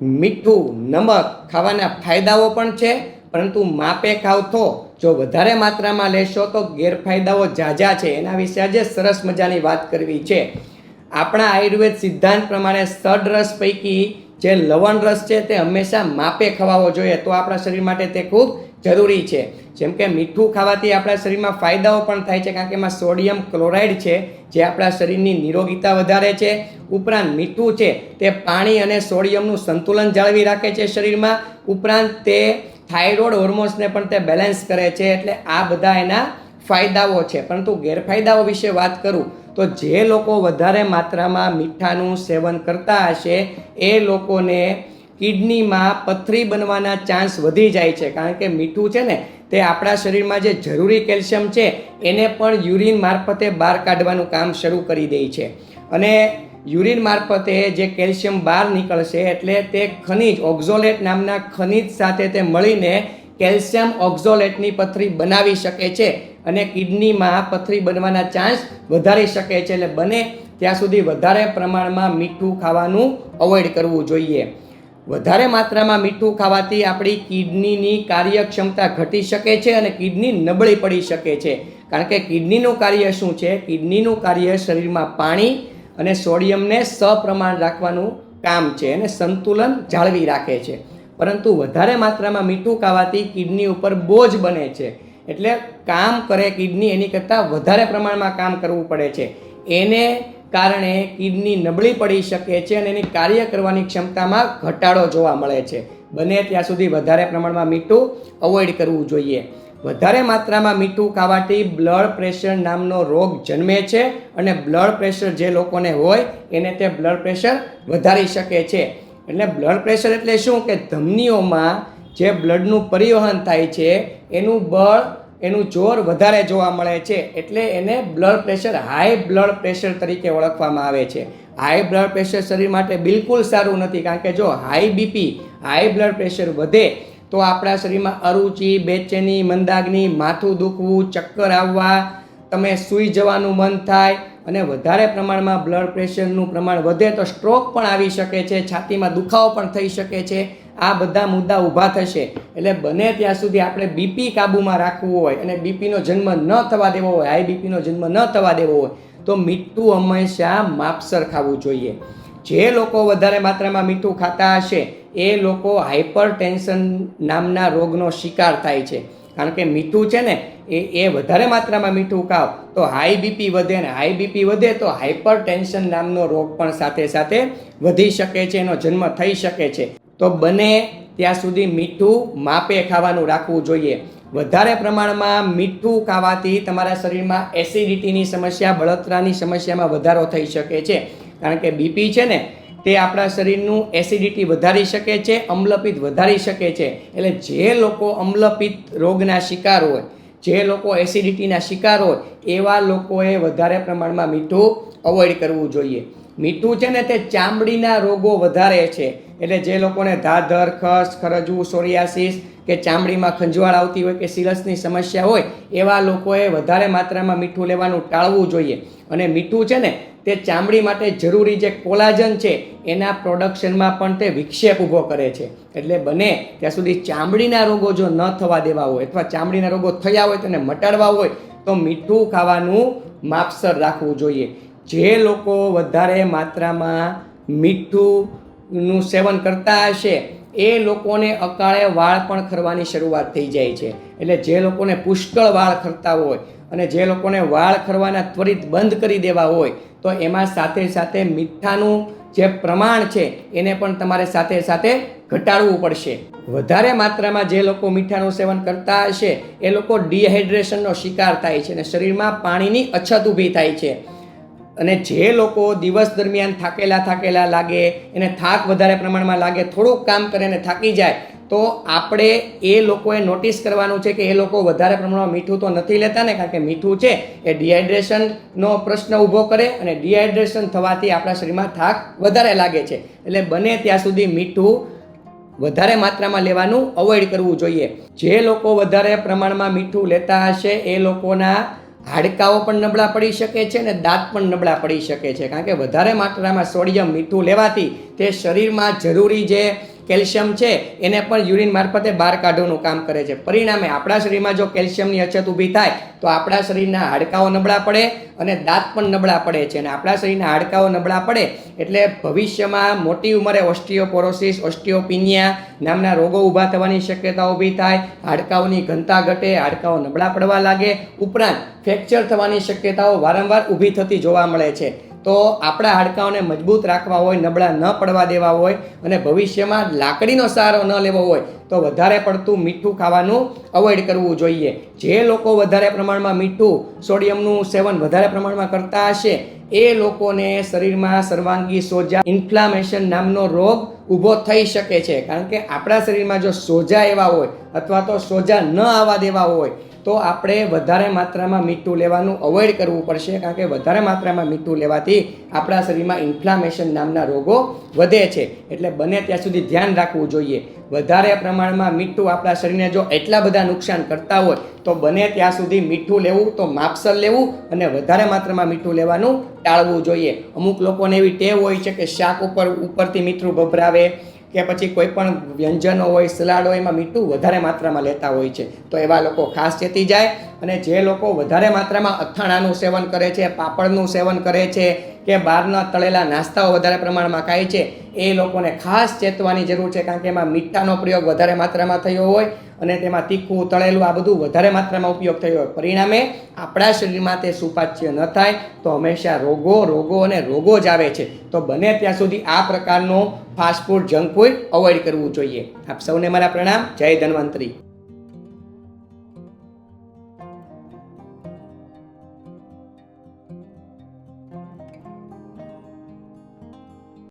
મીઠું, નમક ખાવાના ફાયદાઓ પણ છે, પરંતુ માપે ખાવ તો જો વધારે માત્રામાં લેશો તો ગેરફાયદાઓ ઝાઝા છે. એના વિશે આજે સરસ મજાની વાત કરવી છે. આપણા આયુર્વેદ સિદ્ધાંત પ્રમાણે સડ રસ પૈકી જે લવણ રસ છે તે હંમેશા માપે ખવાવો જોઈએ. તો આપણા શરીર માટે તે ખૂબ જરૂરી છે. જેમ કે મીઠું ખાવાથી આપણા શરીરમાં ફાયદાઓ પણ થાય છે, કારણ કે એમાં સોડિયમ ક્લોરાઇડ છે, જે આપણા શરીરની નિરોગીતા વધારે છે. ઉપરાંત મીઠું છે, તે પાણી અને સોડિયમનું સંતુલન જાળવી રાખે છે શરીરમાં. ઉપરાંત તે થાઇરોઇડ હોર્મોન્સને પણ તે બેલેન્સ કરે છે, એટલે આ બધા એના ફાયદાઓ છે. પરંતુ ગેરફાયદાઓ વિશે વાત કરું, તો જે લોકો વધારે માત્રામાં મીઠાનું સેવન કરતા હશે, એ લોકોને કિડનીમાં પથરી બનવાના ચાન્સ વધી જાય છે. કારણ કે મીઠું છે ને, તે આપણા શરીરમાં જે જરૂરી કેલ્શિયમ છે, એને પણ યુરિન મારફતે બહાર કાઢવાનું કામ શરૂ કરી દે છે. અને યુરિન મારફતે જે કેલ્શિયમ બહાર નીકળશે, એટલે તે ખનિજ, ઓક્ઝોલેટ નામના ખનિજ સાથે તે મળીને કેલ્શિયમ ઓક્ઝોલેટની પથરી બનાવી શકે છે અને કિડનીમાં પથરી બનવાના ચાન્સ વધારી શકે છે. એટલે બને ત્યાં સુધી વધારે પ્રમાણમાં મીઠું ખાવાનું અવોઇડ કરવું જોઈએ. વધારે માત્રામાં મીઠું ખાવાથી આપણી કિડનીની કાર્યક્ષમતા ઘટી શકે છે અને કિડની નબળી પડી શકે છે. કારણ કે કિડનીનું કાર્ય શું છે? કિડનીનું કાર્ય શરીરમાં પાણી અને સોડિયમને સપ્રમાણ રાખવાનું કામ છે અને સંતુલન જાળવી રાખે છે. પરંતુ વધારે માત્રામાં મીઠું ખાવાથી કિડની ઉપર બોજ બને છે. એટલે કામ કરે કિડની એની કરતાં વધારે પ્રમાણમાં કામ કરવું પડે છે. એને કારણે કિડની નબળી પડી શકે છે અને એની કાર્ય કરવાની ક્ષમતામાં ઘટાડો જોવા મળે છે. બને ત્યાં સુધી વધારે પ્રમાણમાં મીઠું અવોઇડ કરવું જોઈએ. વધારે માત્રામાં મીઠું ખાવાથી બ્લડ પ્રેશર નામનો રોગ જન્મે છે અને બ્લડ પ્રેશર જે લોકોને હોય એને તે બ્લડ પ્રેશર વધારી શકે છે. એટલે બ્લડ પ્રેશર એટલે શું? કે ધમનીઓમાં જે બ્લડનું પરિવહન થાય છે, એનું બળ એનું જોર વધારે જોવા મળે છે એટલે એને blood pressure high blood pressure તરીકે ઓળખવામાં આવે છે. હાઈ બ્લડ પ્રેશર શરીર માટે બિલકુલ સારું નથી, કારણ કે જો high BP high blood pressure વધે, તો આપણા શરીરમાં અરુચિ, બેચેની મંદાગ્નિ માથું દુખવું, ચક્કર આવવા, તમે સૂઈ જવાનું મન થાય અને વધારે પ્રમાણમાં બ્લડ પ્રેશરનું પ્રમાણ વધે તો સ્ટ્રોક પણ આવી શકે છે, છાતીમાં દુખાવો પણ થઈ શકે છે. આ બધા મુદ્દા ઊભા થશે. એટલે બને ત્યાં સુધી આપણે બીપી કાબૂમાં રાખવું હોય અને બીપીનો જન્મ ન થવા દેવો હોય હાઈ બીપીનો જન્મ ન થવા દેવો હોય, તો મીઠું હંમેશા માપસર ખાવું જોઈએ. જે લોકો વધારે માત્રામાં મીઠું ખાતા હશે, એ લોકો હાઇપર ટેન્શન નામના રોગનો શિકાર થાય છે. કારણ કે મીઠું છે ને, એ એ વધારે માત્રામાં મીઠું ખાવ તો હાઈ બીપી વધે ને હાઈ બીપી વધે તો હાઇપર ટેન્શન નામનો રોગ પણ સાથે સાથે વધી શકે છે, એનો જન્મ થઈ શકે છે. તો બને ત્યાં સુધી મીઠું માપે ખાવાનું રાખવું જોઈએ. વધારે પ્રમાણમાં મીઠું ખાવાથી તમારા શરીરમાં એસિડિટીની સમસ્યા, બળતરાની સમસ્યામાં વધારો થઈ શકે છે. કારણ કે બીપી છે ને, તે આપણા શરીરનું એસિડિટી વધારી શકે છે, અમ્લપિત વધારી શકે છે. એટલે જે લોકો અમ્લપિત રોગના શિકાર હોય, જે લોકો એસિડિટીના શિકાર હોય, એવા લોકોએ વધારે પ્રમાણમાં મીઠું અવોઇડ કરવું જોઈએ. મીઠું છે ને, તે ચામડીના રોગો વધારે છે. એટલે જે લોકોને ધાધર ખસ ખરજવું સોરિયાસિસ કે ચામડીમાં ખંજવાળ આવતી હોય કે સિરસની સમસ્યા હોય, એવા લોકોએ વધારે માત્રામાં મીઠું લેવાનું ટાળવું જોઈએ. અને મીઠું છે ને, તે ચામડી માટે જરૂરી જે કોલાજન છે, એના પ્રોડક્શનમાં પણ તે વિક્ષેપ ઊભો કરે છે. એટલે બને ત્યાં સુધી ચામડીના રોગો જો ન થવા દેવા હોય અથવા ચામડીના રોગો થયા હોય તેને મટાડવા હોય, તો મીઠું ખાવાનું માપસર રાખવું જોઈએ. જે લોકો વધારે માત્રામાં મીઠુંનું સેવન કરતા હશે, એ લોકોને અકાળે વાળ પણ ખરવાની શરૂઆત થઈ જાય છે. એટલે જે લોકોને પુષ્કળ વાળ ખરતા હોય અને જે લોકોને વાળ ખરવાના ત્વરિત બંધ કરી દેવા હોય, તો એમાં સાથે સાથે મીઠાનું જે પ્રમાણ છે, એને પણ તમારે સાથે સાથે ઘટાડવું પડશે. વધારે માત્રામાં જે લોકો મીઠાનું સેવન કરતા હશે, એ લોકો ડિહાઇડ્રેશનનો શિકાર થાય છે અને શરીરમાં પાણીની અછત ઊભી થાય છે. અને જે લોકો દિવસ દરમિયાન થાકેલા થાકેલા લાગે, એને થાક વધારે પ્રમાણમાં લાગે, થોડુંક કામ કરે અને થાકી જાય, તો આપણે એ લોકોએ નોટિસ કરવાનું છે કે એ લોકો વધારે પ્રમાણમાં મીઠું તો નથી લેતા ને, કારણ કે મીઠું છે એ ડિહાઇડ્રેશનનો પ્રશ્ન ઊભો કરે અને ડિહાઇડ્રેશન થવાથી આપણા શરીરમાં થાક વધારે લાગે છે. એટલે બને ત્યાં સુધી મીઠું વધારે માત્રામાં લેવાનું અવોઇડ કરવું જોઈએ. જે લોકો વધારે પ્રમાણમાં મીઠું લેતા હશે, એ લોકોના હાડકાઓ પણ નબળા પડી શકે છે અને દાંત પણ નબળા પડી શકે છે. કારણ કે વધારે માત્રામાં સોડિયમ મીઠું લેવાથી તે શરીરમાં જરૂરી જે કેલ્શિયમ છે, એને પણ યુરિન મારફતે બહાર કાઢવાનું કામ કરે છે. પરિણામે આપણા શરીરમાં જો કેલ્શિયમની અછત ઊભી થાય, તો આપણા શરીરના હાડકાઓ નબળા પડે અને દાંત પણ નબળા પડે છે. અને આપણા શરીરના હાડકાઓ નબળા પડે એટલે ભવિષ્યમાં મોટી ઉંમરે ઓસ્ટિયોપોરોસિસ, ઓસ્ટિયોપિનિયા નામના રોગો ઊભા થવાની શક્યતા ઊભી થાય, હાડકાઓની ઘનતા ઘટે, હાડકાઓ નબળા પડવા લાગે, ઉપરાંત ફ્રેક્ચર થવાની શક્યતાઓ વારંવાર ઊભી થતી જોવા મળે છે. તો આપણા હાડકાઓને મજબૂત રાખવા હોય, નબળા ન પડવા દેવા હોય અને ભવિષ્યમાં લાકડીનો સહારો ન લેવો હોય, તો વધારે પડતું મીઠું ખાવાનું અવોઇડ કરવું જોઈએ. જે લોકો વધારે પ્રમાણમાં મીઠું, સોડિયમનું સેવન વધારે પ્રમાણમાં કરતા હશે, એ લોકોને શરીરમાં સર્વાંગી સોજા ઇન્ફ્લામેશન નામનો રોગ ઊભો થઈ શકે છે. કારણ કે આપણા શરીરમાં જો સોજા એવા હોય અથવા તો સોજા ન આવવા દેવા હોય તો આપણે વધારે માત્રામાં મીઠું લેવાનું અવોઇડ કરવું પડશે, કારણ કે વધારે માત્રામાં મીઠું લેવાથી આપણા શરીરમાં ઇન્ફ્લામેશન નામના રોગો વધે છે. એટલે બને ત્યાં સુધી ધ્યાન રાખવું જોઈએ. વધારે પ્રમાણમાં મીઠું આપણા શરીરને જો એટલા બધા નુકસાન કરતા હોય, તો બને ત્યાં સુધી મીઠું લેવું, તો માપસર લેવું અને વધારે માત્રામાં મીઠું લેવાનું ટાળવું જોઈએ. અમુક લોકોને એવી ટેવ હોય છે કે શાક ઉપર ઉપરથી મીઠું ભભરાવે કે પછી કોઈ પણ વ્યંજનો હોય, સલાડ હોય, એમાં મીઠું વધારે માત્રામાં લેતા હોય છે. તો એવા લોકો ખાસ ચેતી જાય અને જે લોકો વધારે માત્રામાં અથાણાનું સેવન કરે છે, પાપડનું સેવન કરે છે કે બહારના તળેલા નાસ્તાઓ વધારે પ્રમાણમાં ખાય છે, એ લોકોને ખાસ ચેતવાની જરૂર છે, કારણ કે એમાં મીઠાનો પ્રયોગ વધારે માત્રામાં થયો હોય અને તેમાં તીખું, તળેલું, આ બધું વધારે માત્રામાં ઉપયોગ થયો હોય. પરિણામે આપણા શરીરમાં તે સુપાચ્ય ન થાય તો હંમેશા રોગો રોગો અને રોગો જ આવે છે. તો બને ત્યાં સુધી આ પ્રકારનું fast food junk food avoid કરવું જોઈએ. આપ સૌને મારા પ્રણામ. જય ધન્વંતરી.